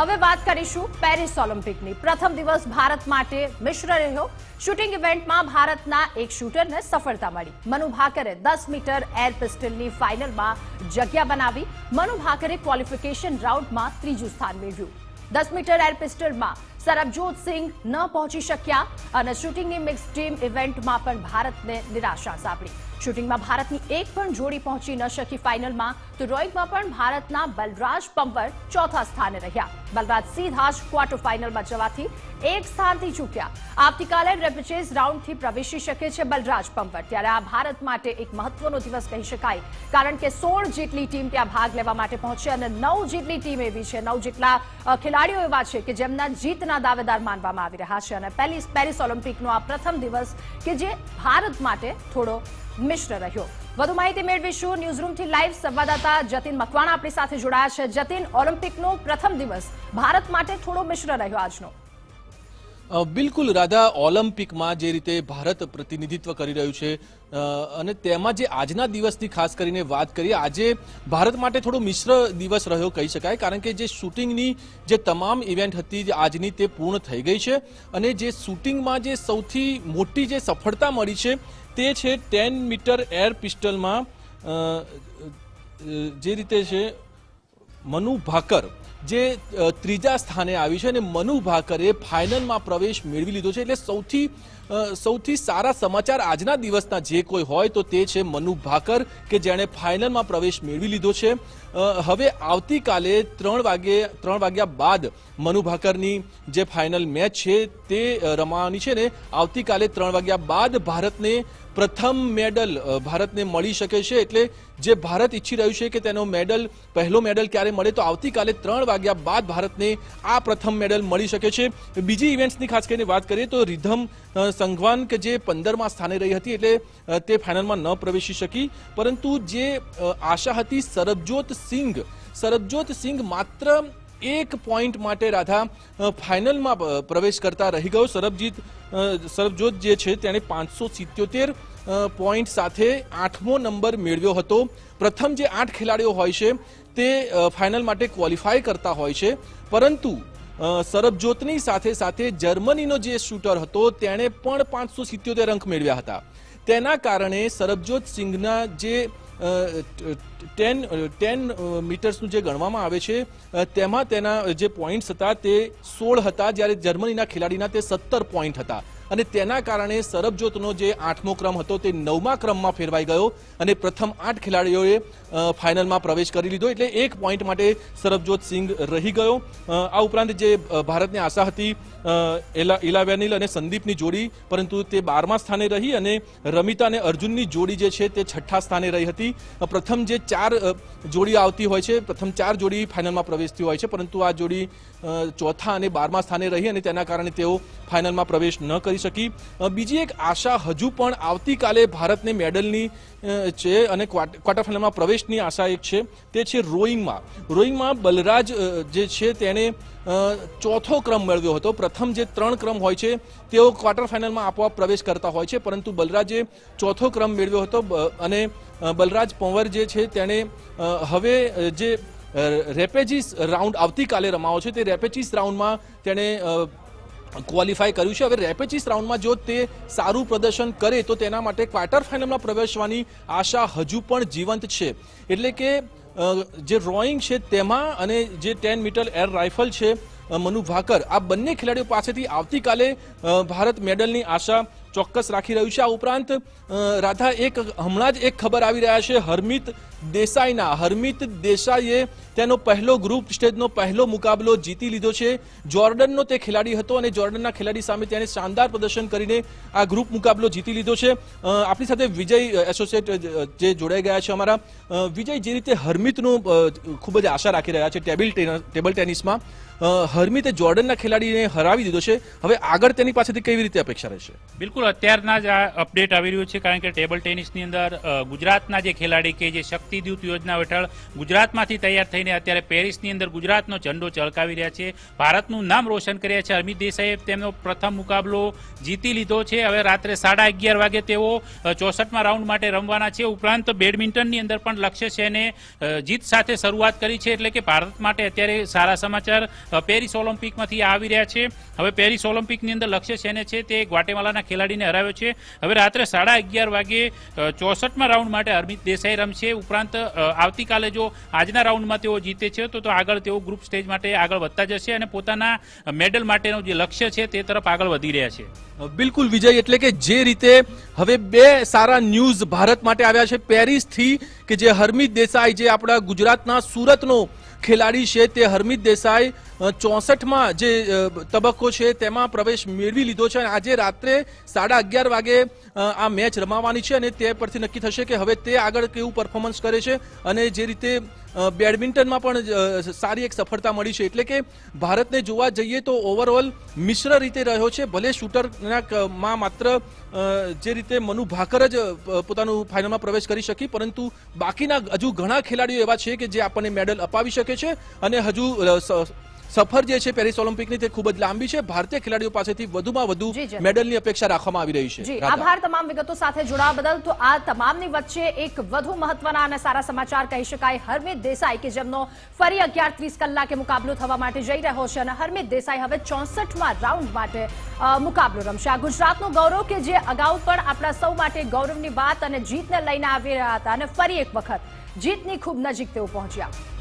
હવે વાત કરીશું પેરિસ ઓલિમ્પિકની. પ્રથમ દિવસ ભારત માટે મિશ્ર રહ્યો. શૂટિંગ ઇવેન્ટમાં ભારતના એક શૂટરને સફળતા મળી. મનુ ભાકરે દસ મીટર એર પિસ્ટલની ફાઇનલમાં જગ્યા બનાવી. મનુ ભાકરે ક્વોલિફિકેશન રાઉન્ડમાં ત્રીજું સ્થાન મેળવ્યું. દસ મીટર એર પિસ્ટલમાં સરબજોત સિંહ ન પહોંચી શક્યા અને શૂટિંગની મિક્સ ટીમ ઇવેન્ટમાં પણ ભારતને નિરાશા સાંપડી. શૂટિંગમાં ભારતની એક પણ જોડી પહોંચી ન શકી ફાઇનલમાં, તો રોઇંગમાં પણ ભારતના બલરાજ પંવર ચોથા સ્થાને રહ્યા. બલરાજ સીધા જ ક્વાર્ટર ફાઇનલમાં જવાથી એક સ્થાનથી ચૂક્યા. આવતીકાલે રેપચેઝ રાઉન્ડથી પ્રવેશી શકે છે બલરાજ પંવર ત્યારે આ ભારત માટે એક મહત્વનો દિવસ કહી શકાય. કારણ કે સોળ જેટલી ટીમ ત્યાં ભાગ લેવા માટે પહોંચે અને નવ જેટલી ટીમ એવી છે, નવ જેટલા ખેલાડીઓ એવા છે કે જેમના જીતના દાવેદાર માનવામાં આવી રહ્યા છે. અને પેરિસ પેરિસ ઓલિમ્પિકનો આ પ્રથમ દિવસ કે જે ભારત માટે થોડો મિશ્ર રહ્યો. વધુ માહિતી મેળવીશું ન્યૂઝરૂમથી લાઈવ સંવાદદાતા જતીન મકવાણા આપણી સાથે જોડાયા છે. જતીન, ઓલિમ્પિકનો પ્રથમ દિવસ. ભારત માટે થોડો મિશ્ર રહ્યો આજનો. બિલકુલ રાધા, ઓલિમ્પિકમાં જે રીતે ભારત પ્રતિનિધિત્વ કરી રહ્યું છે અને તેમાં જે આજના દિવસની ખાસ કરીને વાત કરીએ, આજે ભારત માટે થોડો મિશ્ર દિવસ રહ્યો કહી શકાય, કારણ કે જે શૂટિંગની જે તમામ ઇવેન્ટ હતી આજની તે પૂર્ણ થઈ ગઈ છે, અને જે શૂટિંગમાં જે સૌથી મોટી જે સફળતા મળી છે તે છે ટેન મીટર એર પિસ્ટલમાં જે રીતે છે, મનુ ભાકર, જે ત્રીજા સ્થાને આવી છે અને મનુ ભાકરે ફાઇનલમાં પ્રવેશ મેળવી લીધો છે. એટલે સૌથી સૌથી સારા સમાચાર આજના દિવસના જે કોઈ હોય તો તે છે મનુ ભાકર, કે જેણે ફાઇનલમાં પ્રવેશ મેળવી લીધો છે. હવે આવતીકાલે ત્રણ વાગે, ત્રણ વાગ્યા બાદ મનુ ભાકરની જે ફાઇનલ મેચ છે તે રમાવાની છે ને આવતીકાલે ત્રણ વાગ્યા બાદ ભારતને પ્રથમ મેડલ ભારતને મળી શકે છે. એટલે જે ભારત ઈચ્છી રહ્યું છે કે તેનો મેડલ, પહેલો મેડલ ક્યારે મળે તો આવતીકાલે ત્રણ વાગ્યા બાદ ભારતને આ પ્રથમ મેડલ મળી શકે છે. બીજી ઇવેન્ટ્સની ખાસ કરીને વાત કરીએ તો રિધમ સંઘવાન કે જે પંદરમાં સ્થાને રહી હતી એટલે તે ફાઇનલમાં ન પ્રવેશી શકી. પરંતુ જે આશા હતી, સરબજોત સિંઘ સરબજોત સિંઘ માત્ર એક પોઈન્ટ માટે રાધા ફાઇનલમાં પ્રવેશ કરતા રહી ગયો. સરબજીત સરબજોત જે છે તેણે પાંચસો સિત્યોતેર પોઈન્ટ સાથે આઠમો નંબર મેળવ્યો હતો. પ્રથમ જે આઠ ખેલાડીઓ હોય છે તે ફાઇનલ માટે ક્વોલિફાય કરતા હોય છે. પરંતુ સરબજોતની સાથે સાથે જર્મનીનો જે શૂટર હતો તેણે પણ પાંચસો સિત્યોતેર અંક મેળવ્યા હતા. તેના કારણે સરબજોત સિંઘના જે ટેન ટેન મીટર્સનું જે ગણવામાં આવે છે તેમાં તેના જે પોઈન્ટ્સ હતા તે સોળ હતા, જ્યારે જર્મનીના ખેલાડીના તે સત્તર પોઈન્ટ હતા. અને તેના કારણે સરબજોતનો જે આઠમો ક્રમ હતો તે નવમા ક્રમમાં ફેરવાઈ ગયો અને પ્રથમ આઠ ખેલાડીઓએ ફાઇનલમાં પ્રવેશ કરી લીધો એટલે એક પોઈન્ટ માટે સરબજોત સિંઘ રહી ગયો. આ ઉપરાંત જે ભારતને આશા હતી ઇલાવેનિલ અને સંદીપની જોડી, પરંતુ તે બારમા સ્થાને રહી અને રમિતા અને અર્જુનની જોડી જે છે તે છઠ્ઠા સ્થાને રહી હતી. પ્રથમ જે ચાર જોડી આવતી હોય છે, પ્રથમ ચાર જોડી ફાઇનલમાં પ્રવેશતી હોય છે, પરંતુ આ જોડી ચોથા અને બારમા સ્થાને રહી અને તેના કારણે તેઓ ફાઇનલમાં પ્રવેશ ન કરી શકી. બીજી એક આશા હજુ પણ આવતીકાલે ભારતને મેડલની છે અને ક્વાર્ટ- ક્વાર્ટર ફાઇનલમાં પ્રવેશની આશા એક છે, તે છે રોઈંગમાં રોઈંગમાં બલરાજ જે છે તેણે ચોથો ક્રમ મેળવ્યો હતો. પ્રથમ જે ત્રણ ક્રમ હોય છે, તેઓ ક્વાર્ટર ફાઇનલમાં આપોઆપ પ્રવેશ કરતા હોય છે, પરંતુ બલરાજે ચોથો ક્રમ મેળવ્યો હતો અને બલરાજ પંવર જે છે તેણે હવે જે રેપેજીસ રાઉન્ડ આવતીકાલે રમાવો છે, તે રેપેચીસ રાઉન્ડમાં તેણે ક્વોલિફાય કર્યું છે. હવે રેપેચીસ રાઉન્ડમાં જો તે સારું પ્રદર્શન કરે તો તેના માટે ક્વાર્ટર ફાઇનલમાં પ્રવેશવાની આશા હજુ પણ જીવંત છે. એટલે કે જે રોઈંગ છે તેમાં અને જે ટેન મીટર એર રાઇફલ છે મનુ ભાકર, આ બંને ખેલાડીઓ પાસેથી આવતીકાલે ભારત મેડલની આશા ચોક્કસ રાખી રહ્યું છે. આ ઉપરાંત રાધા, એક હમણાં જ એક ખબર આવી રહ્યા છે. હરમિત દેસાઈના, હરમિત દેસાઈએ તેનો પહેલો ગ્રુપ સ્ટેજનો પહેલો મુકાબલો જીતી લીધો છે. જોર્ડનનો તે ખેલાડી હતો અને જોર્ડનના ખેલાડી સામે તેણે શાનદાર પ્રદર્શન કરીને આ ગ્રુપ મુકાબલો જીતી લીધો છે. આપણી સાથે વિજય એસોસિએટ જે જોડાઈ ગયા છે અમારા. વિજય, જે રીતે હરમિતનું ખૂબ જ આશા રાખી રહ્યા છે ટેબલ ટેબલ ટેનિસમાં. હરમિતે જોર્ડનના ખેલાડીને હરાવી દીધો છે. હવે આગળ તેની પાસેથી કેવી રીતે અપેક્ષા રહેશે? બિલકુલ બિલકુલ અત્યારના જ આ અપડેટ આવી રહ્યું છે, કારણ કે ટેબલ ટેનિસની અંદર ગુજરાતના જે ખેલાડી કે જે શક્તિદૂત યોજના હેઠળ ગુજરાતમાંથી તૈયાર થઈને અત્યારે પેરિસની અંદર ગુજરાતનો ઝંડો ચળકાવી રહ્યા છે. ભારતનું નામ રોશન કર્યા છે. અમિત દેસાઈએ તેમનો પ્રથમ મુકાબલો જીતી લીધો છે. હવે રાત્રે સાડા અગિયાર વાગે તેઓ ચોસઠમાં રાઉન્ડ માટે રમવાના છે. ઉપરાંત બેડમિન્ટનની અંદર પણ લક્ષ્ય સેને જીત સાથે શરૂઆત કરી છે. એટલે કે ભારત માટે અત્યારે સારા સમાચાર પેરિસ ઓલિમ્પિકમાંથી આવી રહ્યા છે. હવે પેરિસ ઓલિમ્પિકની અંદર લક્ષ્ય સેને છે તે ગ્વાટેમાલાના ખેલાડીને હરાવ્યો છે. હવે રાત્રે સાડા અગિયાર વાગે ચોસઠમાં રાઉન્ડ માટે હરમિત દેસાઈ રમશે. ઉપરાંત આવતીકાલે જો આજના રાઉન્ડમાં તેઓ જીતે છે, તો આગળ તેઓ ગ્રુપ સ્ટેજ માટે આગળ વધતા જશે અને પોતાના મેડલ માટેનું જે લક્ષ્ય છે તે તરફ આગળ વધી રહ્યા છે. બિલકુલ વિજય, એટલે કે જે રીતે હવે બે સારા ન્યૂઝ ભારત માટે આવ્યા છે. પેરિસથી કે જે હરમિત દેસાઈ, જે આપણા ગુજરાતના સુરતનો ખેલાડી છે તે હરમિત દેસાઈ ચોસઠમાં જે તબક્કો છે તેમાં પ્રવેશ મેળવી લીધો છે અને આજે રાત્રે સાડા અગિયાર વાગે આ મેચ રમાવાની છે અને તે પરથી નક્કી થશે કે હવે તે આગળ કેવું પરફોર્મન્સ કરે છે અને જે રીતે બેડમિન્ટનમાં પણ સારી એક સફળતા મળી છે. એટલે કે ભારતને જોવા જઈએ તો ઓવરઓલ મિશ્ર રીતે રહ્યો છે. ભલે શૂટરના માત્ર જે રીતે મનુ ભાકર જ પોતાનું ફાઇનલમાં પ્રવેશ કરી શકી, પરંતુ બાકીના હજુ ઘણા ખેલાડીઓ એવા છે કે જે આપણને મેડલ અપાવી શકે છે અને હજુ સફર જે છે પેરિસ ઓલિમ્પિકની તે ખૂબ જ લાંબી છે. ભારતીય ખેલાડીઓ પાસેથી વધુમાં વધુ. મેડલની અપેક્ષા રાખવામાં આવી રહી છે. જી આભાર તમામ વિગતો સાથે જોડાવા બદલ. તો આ તમામની વચ્ચે એક વધુ મહત્વના અને સારા સમાચાર કહી શકાય. હરમિત દેસાઈ કે જેમનો ફરી અગિયાર ત્રીસ કલાકે મુકાબલો થવા માટે જઈ રહ્યો છે અને હરમિત દેસાઈ હવે ચોસઠમાં રાઉન્ડ માટે મુકાબલો રમશે. આ ગુજરાતનું ગૌરવ કે જે અગાઉ પણ આપણા સૌ માટે ગૌરવની વાત અને જીતને લઈને આવી રહ્યા હતા અને ફરી એક વખત જીતની ખૂબ નજીક તેઓ પહોંચ્યા.